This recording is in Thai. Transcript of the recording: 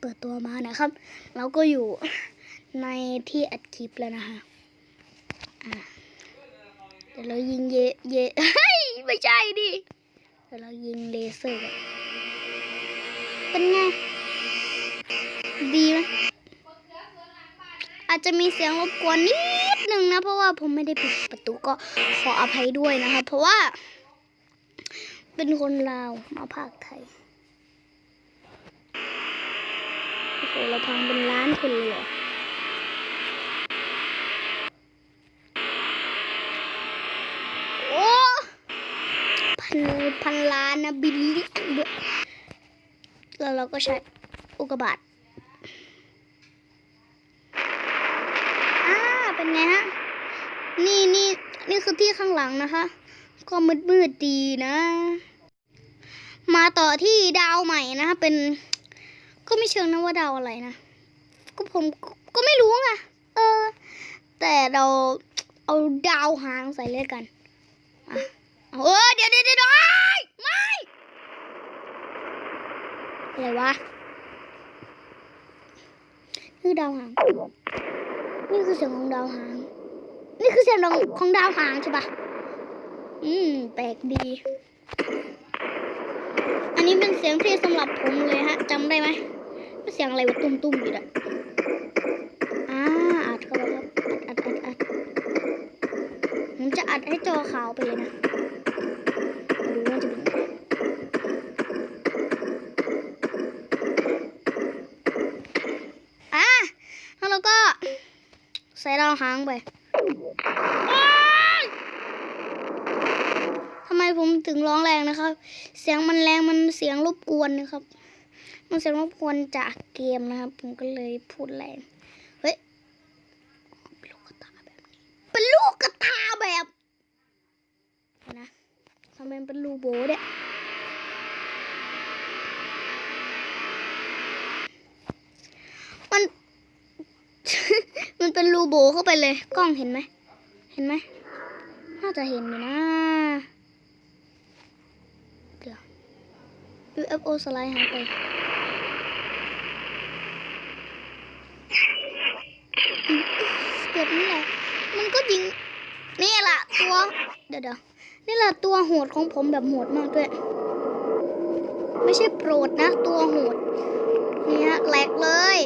เปิดตัวมานะครับ เราก็อยู่ในที่อัดคลิปแล้วนะคะเดี๋ยวเรายิงเยเยเฮ้ยไม่ใช่ดิเดี๋ยวเรายิงเลเซอร์เป็นไง ดีไหมอาจจะมีเสียงรบกวนนิดนึงนะ เพราะว่าผมไม่ได้ปิดประตูก็ขออภัยด้วยนะคะ เพราะว่า เป็นคนลาวมาภาคไทย โอ้เราพังเป็นล้านคนเลยเหรอโอ้พันพันล้านนะบิลลียนด้วแล้วเราก็ใช้อุกบาตอ่าเป็นไงฮะ นี่นี่นี่คือที่ข้างหลังนะคะ ก็มืดมืดดีนะ มาต่อที่ดาวใหม่นะคะเป็น ไม่เชิงนะว่าดาวอะไรนะ ก็ผมก็ไม่รู้ไงเออ แต่เราเอาดาวหางใส่เลยกันอะเออเดี๋ยวเดี๋ยวเดี๋ยวไม่อะไรวะนี่ดาวหาง นี่คือเสียงของดาวหาง นี่คือเสียงของดาวหางใช่ปะอืมแปลกดี อันนี้เป็นเสียงที่สำหรับผมเลยฮะจำได้ไหม เสียงอะไรวะตุ้มๆอยู่อะอ่าอัดเข้าไปครับอัดอัดอัดอัดผมจะอัดให้จอขาวไปเลยนะมาดูว่าจะเป็นไงอะแล้วเราก็ ใส่ดาวหางไปอ้ายทำไมผมถึงร้องแรงนะครับ เสียงมันแรงมันเสียงรบกวนนะครับ มันเสียงรบกวนจากเกมนะครับ ผมก็เลยพูดแรงเฮ้ยเป็นลูกกระตาแบบนี้เป็นลูกกระตาแบบนะทำไมเป็นรูโบเนี่ยมัน มันเป็นรูโบเข้าไปเลย กล้องเห็นไหม เห็นไหม น่าจะเห็นอยู่นะ เดี๋ยว UFO สไลด์หายไป เก็บนี่แหละมันก็ยิง นี่แหละตัว เดี๋ยวเดี๋ยวนี่แหละตัวโหดของผมแบบโหดมากด้วย ไม่ใช่โปรดนะ ตัวโหด นี่ฮะแหลกเลย